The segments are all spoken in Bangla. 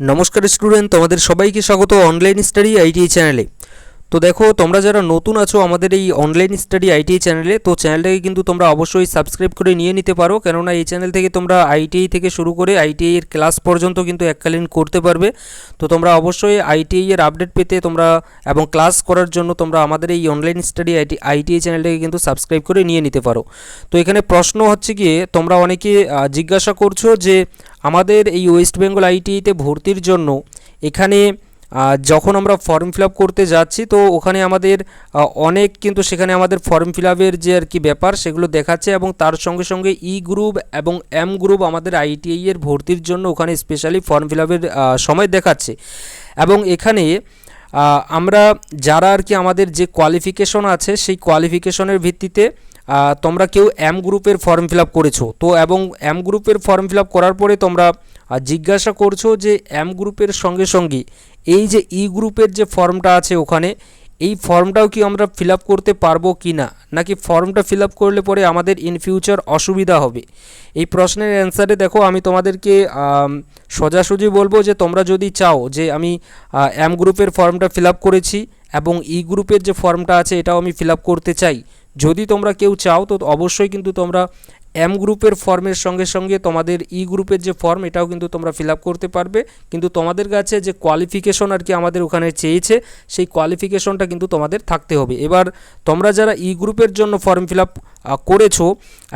নমস্কার স্টুডেন্ট তোমাদের সবাইকে স্বাগত অনলাইন স্টাডি আইটিআই চ্যানেলে তো দেখো, তোমরা যারা নতুন আছো আমাদের এই অনলাইন স্টাডি আইটিআই চ্যানেলে তো চ্যানেলটাকে কিন্তু তোমরা অবশ্যই সাবস্ক্রাইব করে নিয়ে নিতে পারো। কেননা এই চ্যানেল থেকে তোমরা আইটিআই থেকে শুরু করে আইটিআই এর ক্লাস পর্যন্ত কিন্তু এককালীন করতে পারবে। তো তোমরা অবশ্যই আইটিআই এর আপডেট পেতে তোমরা এবং ক্লাস করার জন্য তোমরা আমাদের এই অনলাইন স্টাডি আইটি আইটিআই চ্যানেলটাকে কিন্তু সাবস্ক্রাইব করে নিয়ে নিতে পারো। তো এখানে প্রশ্ন হচ্ছে গিয়ে তোমরা অনেকে জিজ্ঞাসা করছ যে আমাদের এই ওয়েস্ট বেঙ্গল আইটিআইতে ভর্তির জন্য এখানে যখন আমরা ফর্ম ফিল করতে যাচ্ছি, তো ওখানে আমাদের অনেক কিন্তু সেখানে আমাদের ফর্ম ফিল যে আর কি ব্যাপার, সেগুলো দেখাচ্ছে এবং তার সঙ্গে সঙ্গে ই গ্রুপ এবং এম গ্রুপ আমাদের আইটিআই এর ভর্তির জন্য ওখানে স্পেশালি ফর্ম ফিল সময় দেখাচ্ছে। এবং এখানে আমরা যারা আর কি আমাদের যে কোয়ালিফিকেশন আছে, সেই কোয়ালিফিকেশনের ভিত্তিতে তোমরা কেউ এম গ্রুপের ফর্ম ফিল আপ করেছ। তো এবং এম গ্রুপের ফর্ম ফিল আপ করার পরে তোমরা জিজ্ঞাসা করছ যে এম গ্রুপের সঙ্গে সঙ্গে এই যে ই গ্রুপের যে ফর্মটা আছে ওখানে, এই ফর্মটাও কি আমরা ফিল আপ করতে পারব কি না? নাকি ফর্মটা ফিল আপ করলে পরে আমাদের ইন ফিউচার অসুবিধা হবে? এই প্রশ্নের অ্যান্সারে দেখো, আমি তোমাদেরকে সোজাসুজি বলব যে তোমরা যদি চাও যে আমি এম গ্রুপের ফর্মটা ফিল আপ করেছি এবং ই গ্রুপের যে ফর্মটা আছে এটাও আমি ফিল আপ করতে চাই যদি তোমরা কেউ চাও, তো অবশ্যই কিন্তু তোমরা এম গ্রুপের ফর্মের সঙ্গে সঙ্গে তোমাদের ই গ্রুপের যে ফর্ম এটাও কিন্তু তোমরা ফিল করতে পারবে। কিন্তু তোমাদের কাছে যে কোয়ালিফিকেশন আর কি আমাদের ওখানে চেয়েছে, সেই কোয়ালিফিকেশনটা কিন্তু তোমাদের থাকতে হবে। এবার তোমরা যারা ই গ্রুপের জন্য ফর্ম ফিল করেছ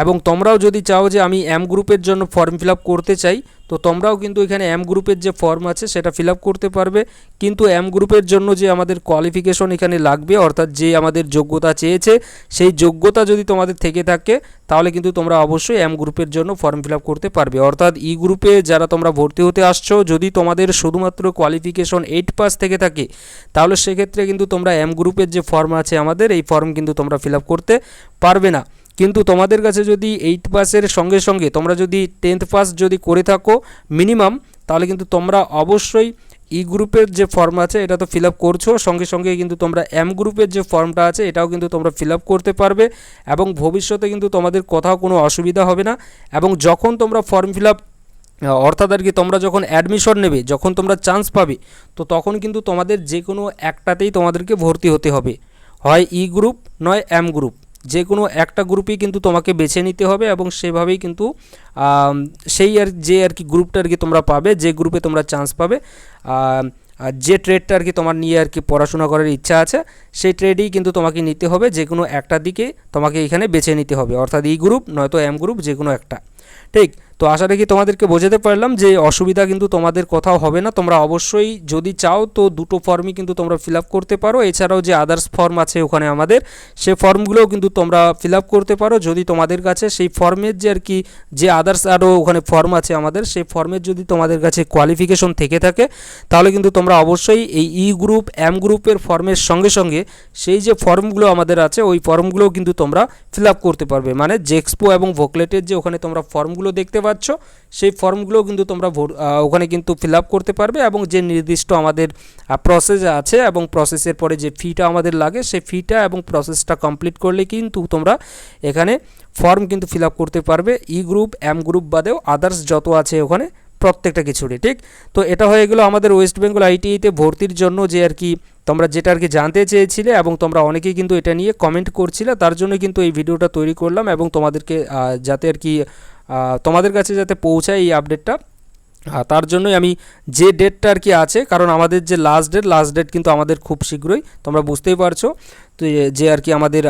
এবং তোমরাও যদি চাও যে আমি এম গ্রুপের জন্য ফর্ম ফিল করতে চাই, তো তোমরাও কিন্তু এখানে এম গ্রুপের যে ফর্ম আছে সেটা ফিল করতে পারবে। কিন্তু এম গ্রুপের জন্য যে আমাদের কোয়ালিফিকেশন এখানে লাগবে, অর্থাৎ যে আমাদের যোগ্যতা চেয়েছে, সেই যোগ্যতা যদি তোমাদের থেকে থাকে, তাহলে কিন্তু তোমরা অবশ্যই এম গ্রুপের জন্য ফর্ম ফিল করতে পারবে। অর্থাৎ ই গ্রুপে যারা তোমরা ভর্তি হতে আসছো, যদি তোমাদের শুধুমাত্র কোয়ালিফিকেশন এইট পাস থেকে থাকে, তাহলে সেক্ষেত্রে কিন্তু তোমরা এম গ্রুপের যে ফর্ম আছে আমাদের, এই ফর্ম কিন্তু তোমরা ফিল করতে পারবে না। কিন্তু তোমাদের কাছে যদি এইট পাসের সঙ্গে সঙ্গে তোমরা যদি টেন্থ পাস যদি করে থাকো মিনিমাম তাহলে কিন্তু তোমরা অবশ্যই ই গ্রুপের যে ফর্ম আছে, এটা তো ফিল আপ করছ। সঙ্গে সঙ্গে কিন্তু তোমরা এম গ্রুপের যে ফর্মটা আছে, এটাও কিন্তু তোমরা ফিল আপ করতে পারবে এবং ভবিষ্যতে কিন্তু তোমাদের কোথাও কোনো অসুবিধা হবে না। এবং যখন তোমরা ফর্ম ফিল আপ অর্থাৎ আর কি তোমরা যখন অ্যাডমিশন নেবে, যখন তোমরা চান্স পাবে, তো তখন কিন্তু তোমাদের যে কোনো একটাতেই তোমাদেরকে ভর্তি হতে হবে। হয় ই গ্রুপ নয় এম গ্রুপ যে কোনো একটা গ্রুপই কিন্তু তোমাকে বেছে নিতে হবে এবং সেভাবেই কিন্তু সেই আর যে আর কি গ্রুপটা আর কি তোমরা পাবে, যে গ্রুপে তোমরা চান্স পাবে যে ট্রেডটা আর কি তোমার নিয়ে আর কি পড়াশোনা করার ইচ্ছা আছে, সেই ট্রেডেই কিন্তু তোমাকে নিতে হবে যে কোনো একটা দিকে তোমাকে এখানে বেছে নিতে হবে। অর্থাৎ ই গ্রুপ নয়তো এম গ্রুপ যে কোনো একটা। ঠিক? তো আশা রাখি তোমাদেরকে বোঝাতে পারলাম যে অসুবিধা কিন্তু তোমাদের কোথাও হবে না। তোমরা অবশ্যই যদি চাও তো দুটো ফর্মই কিন্তু তোমরা ফিল করতে পারো। এছাড়াও যে আদার্স ফর্ম আছে ওখানে আমাদের সেই ফর্মগুলোও কিন্তু তোমরা ফিল করতে পারো। যদি তোমাদের কাছে সেই ফর্মের যে আর কি যে আদার্স আরও ওখানে ফর্ম আছে আমাদের, সেই ফর্মের যদি তোমাদের কাছে কোয়ালিফিকেশন থেকে থাকে, তাহলে কিন্তু তোমরা অবশ্যই এই ই গ্রুপ এম গ্রুপের ফর্মের সঙ্গে সঙ্গে সেই যে ফর্মগুলো আমাদের আছে, ওই ফর্মগুলোও কিন্তু তোমরা ফিল করতে পারবে। মানে জেক্সপো এবং ভোকলেটের যে ওখানে তোমরা ফর্মগুলো দেখতে পাচ্ছ সেই ফর্মগুলো কিন্তু তোমরা ওখানে কিন্তু ফিল করতে পারবে এবং যে নির্দিষ্ট আমাদের প্রসেস আছে এবং প্রসেসের পরে যে ফিটা আমাদের লাগে, সেই ফিটা এবং প্রসেসটা কমপ্লিট করলে কিন্তু তোমরা এখানে ফর্ম কিন্তু ফিল করতে পারবে। ই গ্রুপ এম গ্রুপ বাদেও আদার্স যত আছে ওখানে প্রত্যেকটা কিছুরই, ঠিক? তো এটা হয়ে গেলো আমাদের ওয়েস্ট বেঙ্গল আইটিআইতে ভর্তির জন্য যে আর কি তোমরা যেটা আর কি জানতে চেয়েছিলে এবং তোমরা অনেকেই কিন্তু এটা নিয়ে কমেন্ট করছিলে, তার জন্য কিন্তু এই ভিডিওটা তৈরি করলাম এবং তোমাদেরকে যাতে আর কি তোমাদের কাছে যাতে পৌঁছায় এই আপডেটটা তার জন্যই আমি যে ডেটটা আর কি আছে, কারণ আমাদের যে লাস্ট ডেট লাস্ট ডেট কিন্তু আমাদের খুব শীঘ্রই, তোমরা বুঝতেই পারছ। তো যে আর কি আমাদের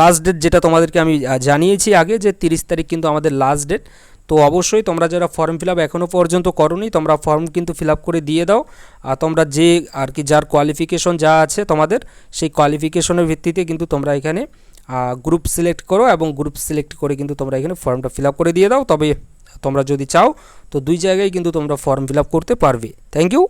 লাস্ট ডেট যেটা তোমাদেরকে আমি জানিয়েছি আগে যে তিরিশ তারিখ কিন্তু আমাদের লাস্ট ডেট তো অবশ্যই তোমরা যারা ফর্ম ফিল আপ এখনও পর্যন্ত করোনি, তোমরা ফর্ম কিন্তু ফিল আপ করে দিয়ে দাও। আর তোমরা যে আর কি, যার কোয়ালিফিকেশন যা আছে তোমাদের, সেই কোয়ালিফিকেশনের ভিত্তিতে কিন্তু তোমরা এখানে গ্রুপ সিলেক্ট করো এবং গ্রুপ সিলেক্ট করে কিন্তু তোমরা এখানে ফর্মটা ফিল করে দিয়ে দাও। তবে তোমরা যদি চাও, তো দুই জায়গায় কিন্তু তোমরা ফর্ম ফিল করতে পারবে। Thank you